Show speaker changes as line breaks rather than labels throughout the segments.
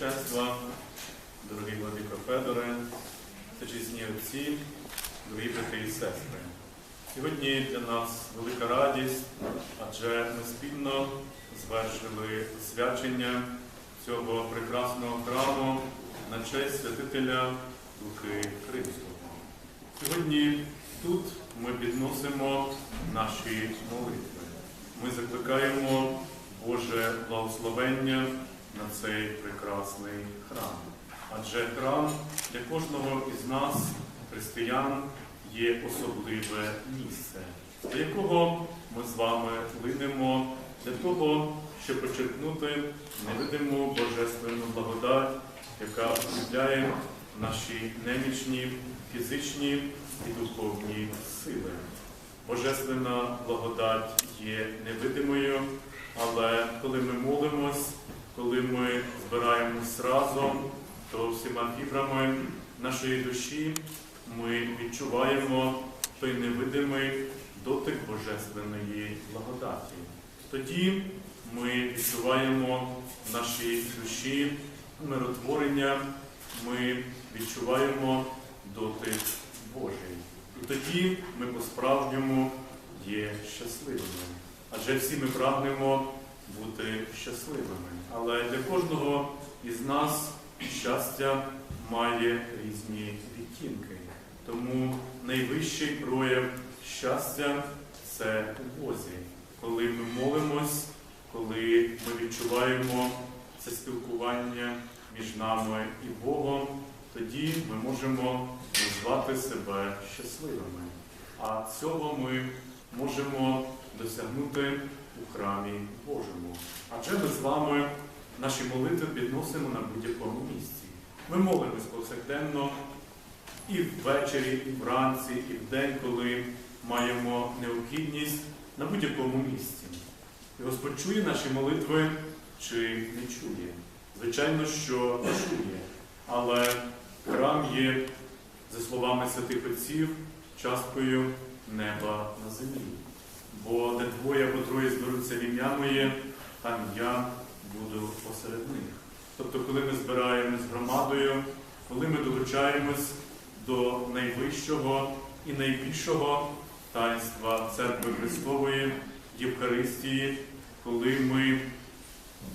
Преосвященства, дорогі владико Федоре, чесні отці, дорогі брати і сестри. Сьогодні для нас велика радість, адже ми спільно звершили освячення цього прекрасного храму на честь святителя Луки Кримського. Сьогодні тут ми підносимо наші молитви. Ми закликаємо Боже благословення на цей прекрасний храм. Адже храм для кожного із нас, християн, є особливе місце, до якого ми з вами линемо для того, щоб почерпнути невидиму божественну благодать, яка укріпляє наші немічні фізичні і духовні сили. Божественна благодать є невидимою, але коли ми молимось, коли ми збираємось разом, то всіма фібрами нашої душі ми відчуваємо той невидимий дотик Божественної благодаті. Тоді ми відчуваємо в нашій душі миротворення, ми відчуваємо дотик Божий. І тоді ми по-справжньому є щасливими. Адже всі ми прагнемо бути щасливими. Але для кожного із нас щастя має різні відтінки. Тому найвищий прояв щастя це у Бозі. Коли ми молимось, коли ми відчуваємо це спілкування між нами і Богом, тоді ми можемо назвати себе щасливими. А цього ми можемо досягнути у храмі Божому. Адже ми з вами наші молитви підносимо на будь-якому місці. Ми молимось повсякденно і ввечері, і вранці, і вдень, коли маємо необхідність на будь-якому місці. І Господь чує наші молитви чи не чує. Звичайно, що чує. Але храм є, за словами святих отців, часткою неба на землі. Бо де двоє або троє зберуться в ім'я моє, там я буду посеред них. Тобто, коли ми збираємось громадою, коли ми долучаємось до найвищого і найбільшого таїнства Церкви Христової Євхаристії, коли ми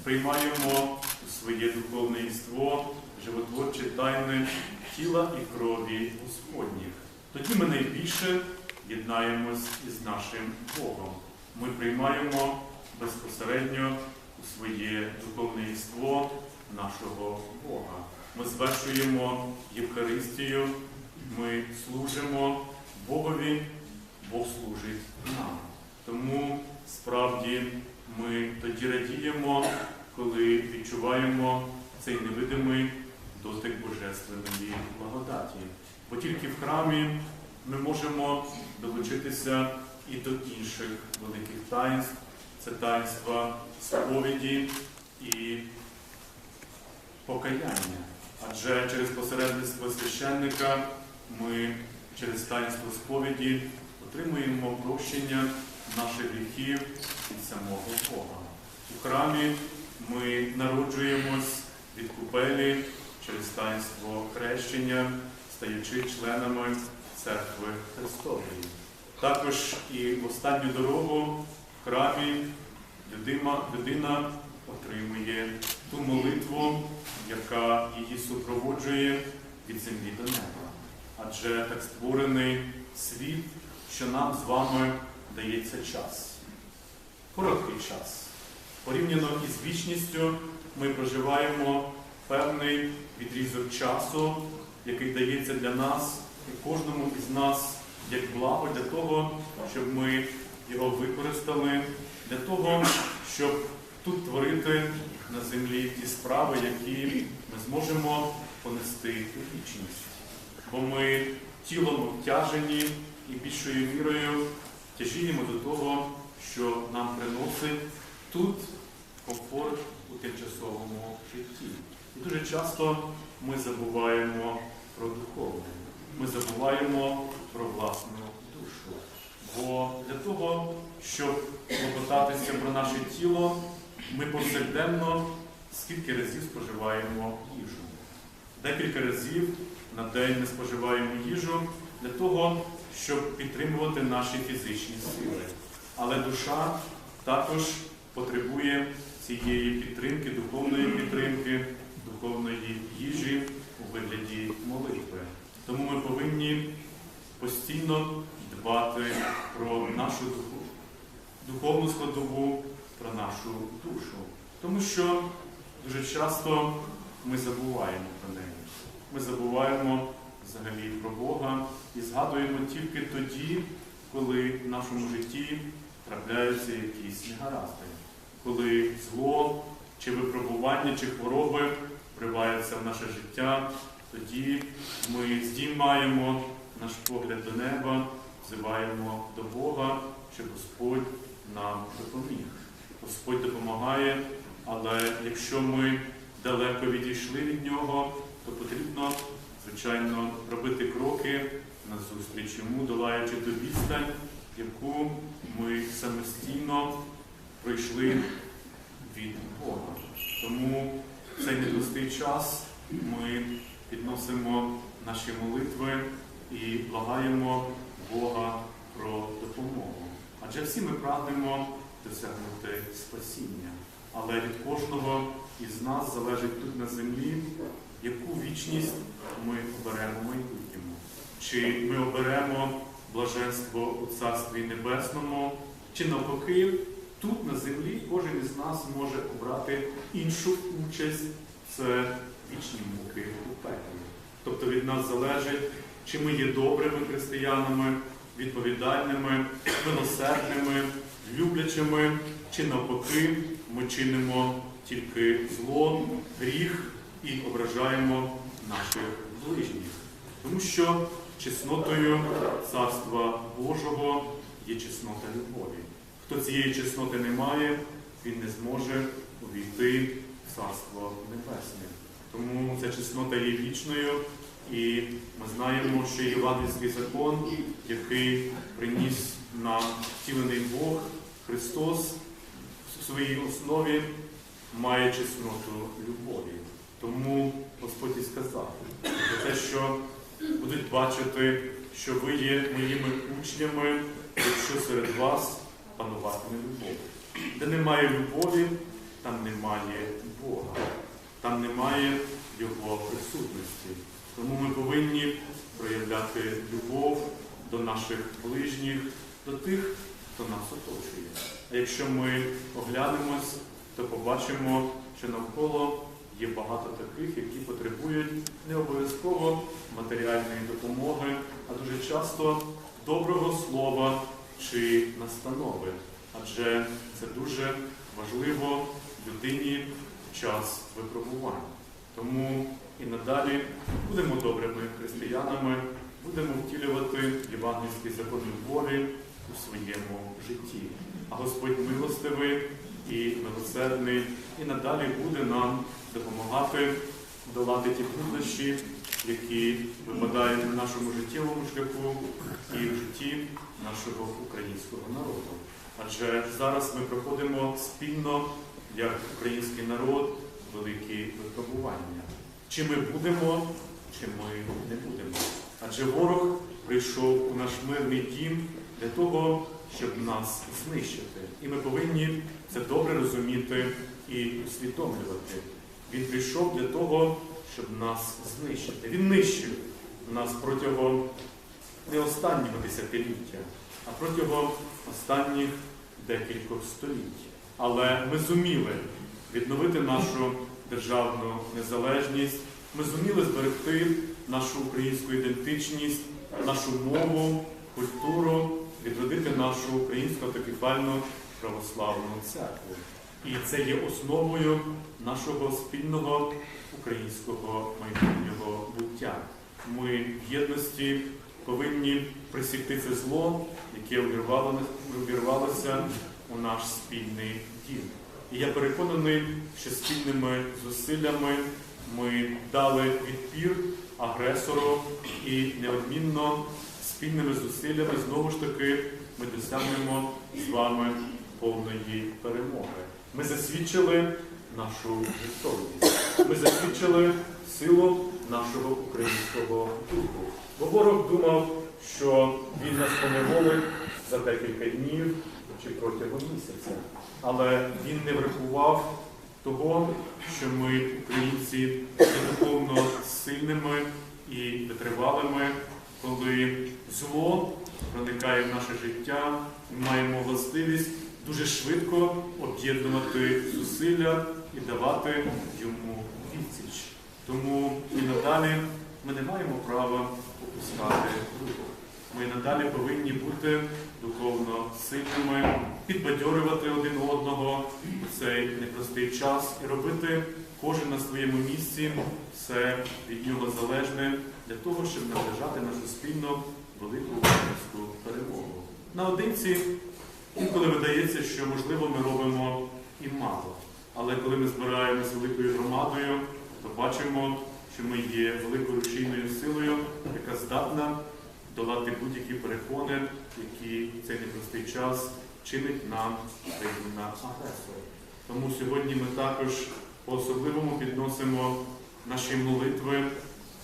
приймаємо у своє духовне єство животворчі тайни тіла і крові Господніх. Тоді ми найбільше єднаємось із нашим Богом. Ми приймаємо безпосередньо у своє духовне єство нашого Бога. Ми звершуємо Євхаристію, ми служимо Богові, Бог служить нам. Тому справді ми тоді радіємо, коли відчуваємо цей невидимий дотик Божественної благодаті. Бо тільки в храмі ми можемо долучитися і до інших великих таїнств. Це таїнства сповіді і покаяння. Адже через посередництво священника ми через таїнство сповіді отримуємо прощення наших гріхів від самого Бога. У храмі ми народжуємось від купелі через таїнство хрещення, стаючи членами церкви Христової. Також і в останню дорогу в храмі людина, людина отримує ту молитву, яка її супроводжує від землі до неба. Адже так створений світ, що нам з вами дається час. Короткий час. Порівняно із вічністю ми проживаємо певний відрізок часу, який дається для нас і кожному із нас як благо для того, щоб ми його використали, для того, щоб тут творити на землі ті справи, які ми зможемо понести вічність. Бо ми тілом обтяжені і більшою мірою тяжіємо до того, що нам приносить тут комфорт у тимчасовому житті. І дуже часто ми забуваємо про духовне, ми забуваємо про власну душу. Бо для того, щоб клопотатися про наше тіло, ми повсякденно скільки разів споживаємо їжу. Декілька разів на день ми споживаємо їжу для того, щоб підтримувати наші фізичні сили. Але душа також потребує цієї підтримки, духовної підтримки, духовної їжі у вигляді молитви. Тому ми повинні постійно дбати про нашу духовну складову, про нашу душу. Тому що дуже часто ми забуваємо про неї. Ми забуваємо взагалі про Бога і згадуємо тільки тоді, коли в нашому житті трапляються якісь негаразди, коли зло чи випробування, чи хвороби вриваються в наше життя, тоді ми здіймаємо наш погляд до неба, взиваємо до Бога, щоб Господь нам допоміг. Господь допомагає, але якщо ми далеко відійшли від нього, то потрібно, звичайно, робити кроки назустріч йому, долаючи ту відстань, яку ми самостійно пройшли від Бога. Тому цей непростий час ми підносимо наші молитви і благаємо Бога про допомогу. Адже всі ми прагнемо досягнути спасіння. Але від кожного із нас залежить тут на землі, яку вічність ми оберемо майбутньому. Чи ми оберемо блаженство у Царстві Небесному, чи навпаки, тут на землі кожен із нас може обрати іншу участь це вічні муки у пеклі. Тобто від нас залежить, чи ми є добрими християнами, відповідальними, милосердними, люблячими, чи навпаки ми чинимо тільки зло, гріх і ображаємо наших ближніх. Тому що чеснотою Царства Божого є чеснота любові. Хто цієї чесноти не має, він не зможе увійти в Царство Небесне. Тому ця чеснота є вічною, і ми знаємо, що євангельський закон, який приніс нам втілений Бог, Христос в своїй основі має чесноту любові. Тому Господь і сказав про те, що будуть бачити, що ви є моїми учнями, якщо серед вас пануватиме любов. Де немає любові, там немає Бога, там немає Його присутності. Тому ми повинні проявляти любов до наших ближніх, до тих, хто нас оточує. А якщо ми оглянемось, то побачимо, що навколо є багато таких, які потребують не обов'язково матеріальної допомоги, а дуже часто доброго слова чи настанови. Адже це дуже важливо людині час випробувань. Тому і надалі будемо добрими християнами, будемо втілювати євангельський закон любові у своєму житті. А Господь милостивий і милосердний, і надалі буде нам допомагати долати ті труднощі, які випадають на нашому життєвому шляху і в житті нашого українського народу. Адже зараз ми проходимо спільно, як український народ, великі випробування. Чи ми будемо, чи ми не будемо. Адже ворог прийшов у наш мирний дім для того, щоб нас знищити. І ми повинні це добре розуміти і усвідомлювати. Він прийшов для того, щоб нас знищити. Він нищив нас протягом не останнього десятиліття, а протягом останніх декількох століть. Але ми зуміли відновити нашу державну незалежність, ми зуміли зберегти нашу українську ідентичність, нашу мову, культуру, відродити нашу українську автокефальну православну церкву. І це є основою нашого спільного українського майбутнього буття. Ми в єдності повинні присікти це зло, яке увірвалося у наш спільний дім. І я переконаний, що спільними зусиллями ми дали відпір агресору і неодмінно спільними зусиллями знову ж таки ми досягнемо з вами повної перемоги. Ми засвідчили нашу жертовність. Ми засвідчили силу нашого українського духу. Бо ворог думав, що він нас поневолить за декілька днів чи протягом місяця. Але він не врахував того, що ми, українці, є духовно сильними і витривалими, коли зло проникає в наше життя, ми маємо властивість дуже швидко об'єднувати зусилля і давати йому відсіч. Тому і надалі ми не маємо права опускати руку. Ми надалі повинні бути духовно сильними, підбадьорювати один одного у цей непростий час і робити кожен на своєму місці все від нього залежне для того, щоб наближати нашу спільну велику українську перемогу. Наодинці інколи видається, що можливо ми робимо і мало. Але коли ми збираємося великою громадою, то бачимо, що ми є великою рушійною силою, яка здатна долати будь-які перепони, які в цей непростий час чинить нам країна-агресор. Тому сьогодні ми також по-особливому підносимо наші молитви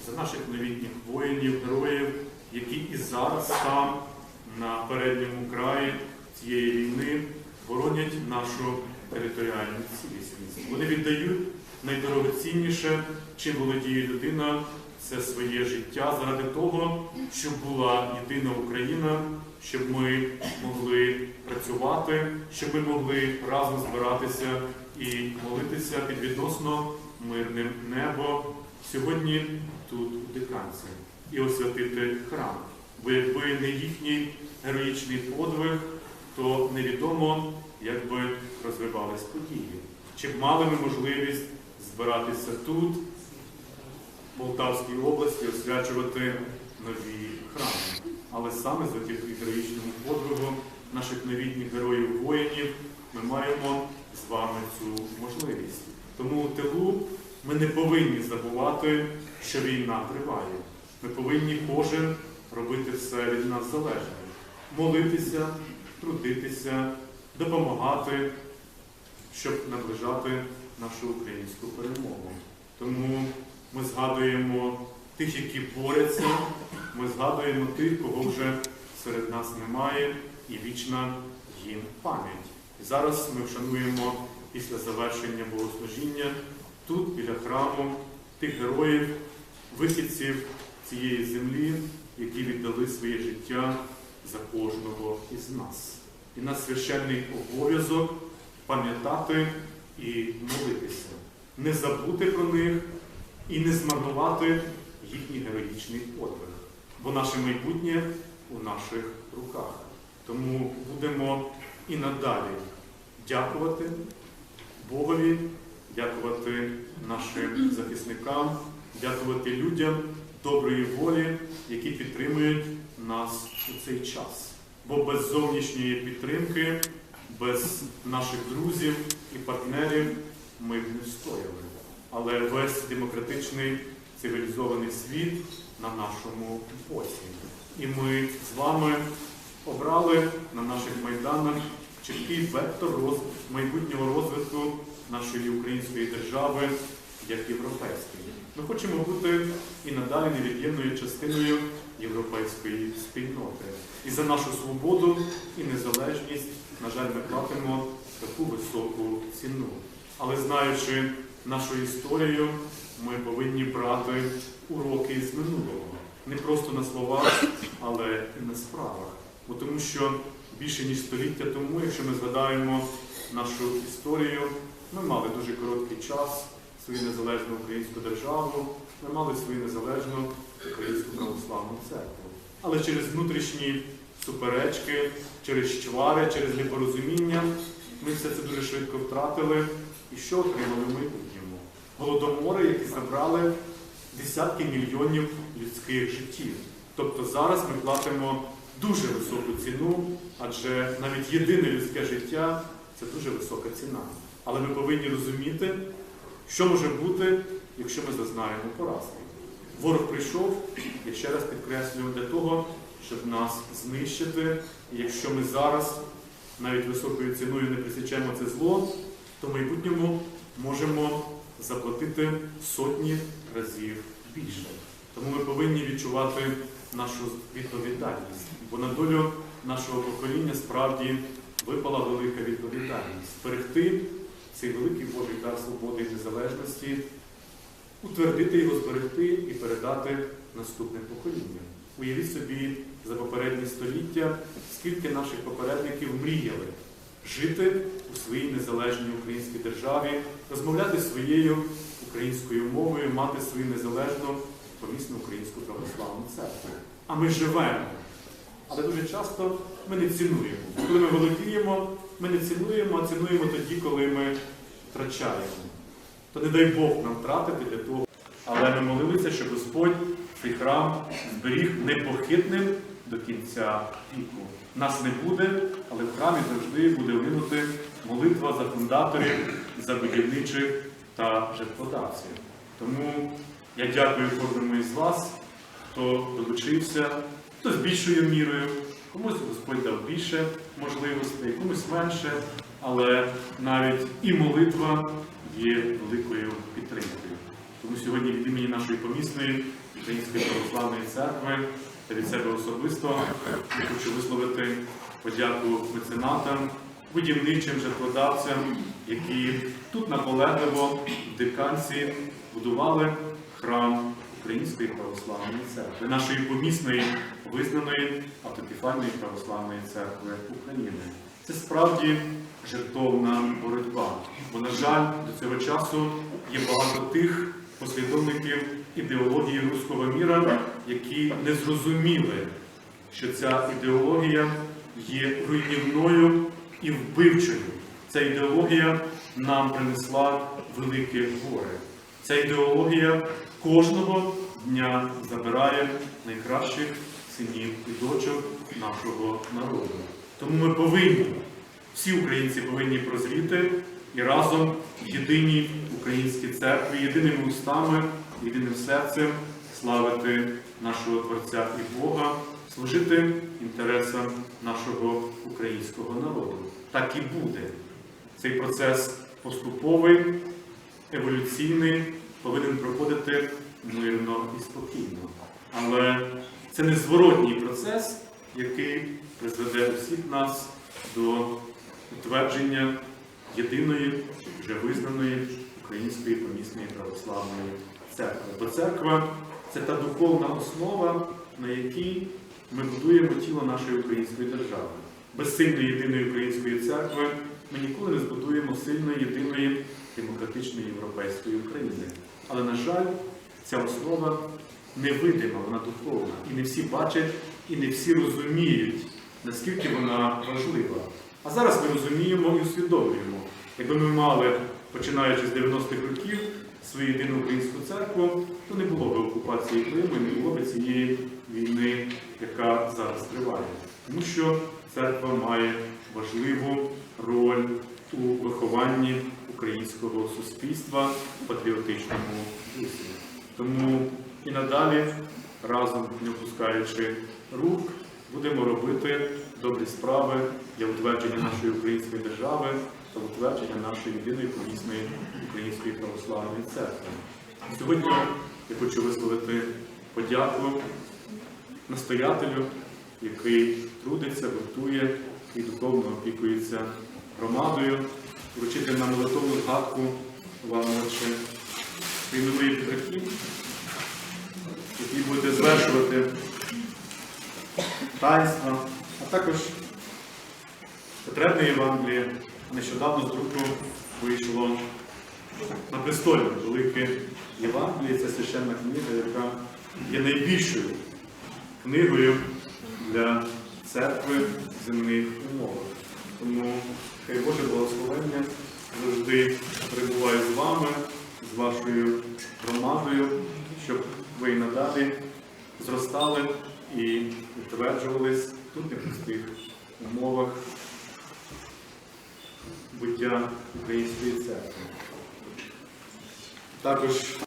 за наших новітніх воїнів, героїв, які і зараз там, на передньому краї цієї війни, боронять нашу територіальну цілісність. Вони віддають найдорогоцінніше, чим володіє людина, це своє життя заради того, щоб була єдина Україна, щоб ми могли працювати, щоб ми могли разом збиратися і молитися під відносно мирним небо сьогодні тут, у Диканці, і освятити храм. Бо якби не їхній героїчний подвиг, то невідомо, як би розвивались події. Чи б мали ми можливість збиратися тут, Полтавській області, освячувати нові храми. Але саме завдяки героїчному подвигу наших новітніх героїв-воїнів ми маємо з вами цю можливість. Тому у тилу ми не повинні забувати, що війна триває. Ми повинні кожен робити все від нас залежне. Молитися, трудитися, допомагати, щоб наближати нашу українську перемогу. Тому ми згадуємо тих, які борються, ми згадуємо тих, кого вже серед нас немає, і вічна їм пам'ять. І зараз ми вшануємо після завершення богослужіння тут, біля храму, тих героїв, вихідців цієї землі, які віддали своє життя за кожного із нас. І наш священний обов'язок пам'ятати і молитися, не забути про них і не змарнувати їхній героїчний подвиг. Бо наше майбутнє у наших руках. Тому будемо і надалі дякувати Богові, дякувати нашим захисникам, дякувати людям доброї волі, які підтримують нас у цей час. Бо без зовнішньої підтримки, без наших друзів і партнерів ми б не стояли. Але весь демократичний цивілізований світ на нашому боці. І ми з вами обрали на наших майданах чіткий вектор роз... майбутнього розвитку нашої української держави як європейської. Ми хочемо бути і надалі невід'ємною частиною європейської спільноти. І за нашу свободу і незалежність, на жаль, ми платимо таку високу ціну. Але знаючи нашу історію, ми повинні брати уроки з минулого. Не просто на словах, але і на справах. Бо тому що більше ніж століття тому, якщо ми згадаємо нашу історію, ми мали дуже короткий час свою незалежну українську державу, ми мали свою незалежну українську православну церкву. Але через внутрішні суперечки, через чвари, через непорозуміння ми все це дуже швидко втратили. І що отримали в майбутньому? Голодомори, які забрали десятки мільйонів людських життів. Тобто зараз ми платимо дуже високу ціну, адже навіть єдине людське життя це дуже висока ціна. Але ми повинні розуміти, що може бути, якщо ми зазнаємо поразки. Ворог прийшов, я ще раз підкреслюю, для того, щоб нас знищити. І якщо ми зараз навіть високою ціною не присічемо це зло, то в майбутньому можемо заплатити сотні разів більше. Тому ми повинні відчувати нашу відповідальність, бо на долю нашого покоління справді випала велика відповідальність зберегти цей великий Божий дар свободи і незалежності, утвердити його, зберегти і передати наступним поколінням. Уявіть собі за попередні століття, скільки наших попередників мріяли жити у своїй незалежній українській державі, розмовляти своєю українською мовою, мати свою незалежну помісну українську православну церкву. А ми живемо. Але дуже часто ми не цінуємо. Коли ми володіємо, ми не цінуємо, а цінуємо тоді, коли ми втрачаємо. То не дай Бог нам втратити для того. Але ми молилися, щоб Господь цей храм зберіг непохитним до кінця віку. Нас не буде, але в храмі завжди буде линути молитва за фундаторів, за будівничих та жертводавців. Тому я дякую кожному із вас, хто долучився, хто з більшою мірою, комусь Господь дав більше можливостей, комусь менше, але навіть і молитва є великою підтримкою. Тому сьогодні від імені нашої помісної Української православної церкви від себе особисто я хочу висловити подяку меценатам, будівничим жертводавцям, які тут наполегливо в диканці будували храм Української православної церкви, нашої помісної визнаної автокефальної православної церкви України. Це справді жертовна боротьба. Бо, на жаль, до цього часу є багато тих послідовників ідеології руського міра, які не зрозуміли, що ця ідеологія є руйнівною і вбивчою. Ця ідеологія нам принесла велике горе. Ця ідеологія кожного дня забирає найкращих синів і дочок нашого народу. Тому ми повинні, всі українці повинні прозріти і разом в єдиній українській церкві, єдиними устами, єдиним серцем славити нашого Творця і Бога, служити інтересам нашого українського народу. Так і буде. Цей процес поступовий, еволюційний, повинен проходити мирно і спокійно. Але це не зворотній процес, який призведе усіх нас до утвердження єдиної, вже визнаної української помісної православної церкви. Бо церква це та духовна основа, на якій ми будуємо тіло нашої української держави. Без сильної єдиної української церкви ми ніколи не збудуємо сильної єдиної демократичної європейської України. Але, на жаль, ця основа невидима, вона духовна. І не всі бачать, і не всі розуміють, наскільки вона важлива. А зараз ми розуміємо і усвідомлюємо, якби ми мали, починаючи з 90-х років, свою єдину українську церкву, то не було б окупації Криму не було б цієї війни, яка зараз триває. Тому що церква має важливу роль у вихованні українського суспільства в патріотичному дусі. Тому і надалі, разом не опускаючи рук, будемо робити добрі справи для утвердження нашої української держави та утвердження нашої єдиної помісної української православної церкви. Сьогодні я хочу висловити подяку настоятелю, який трудиться, готує і духовно опікується громадою, вручити нам молитовну згадку отче, приймової підрахів, які будете звершувати таїнства, а також потребне Євангеліє. Нещодавно з друку вийшло на престолі велике Євангеліє, це священна книга, яка є найбільшою книгою для церкви в земних умовах. Тому хай Боже благословення завжди перебуває з вами, з вашою громадою, щоб ви і надалі зростали і утверджувались тут непростих умовах буття Української церкви. Також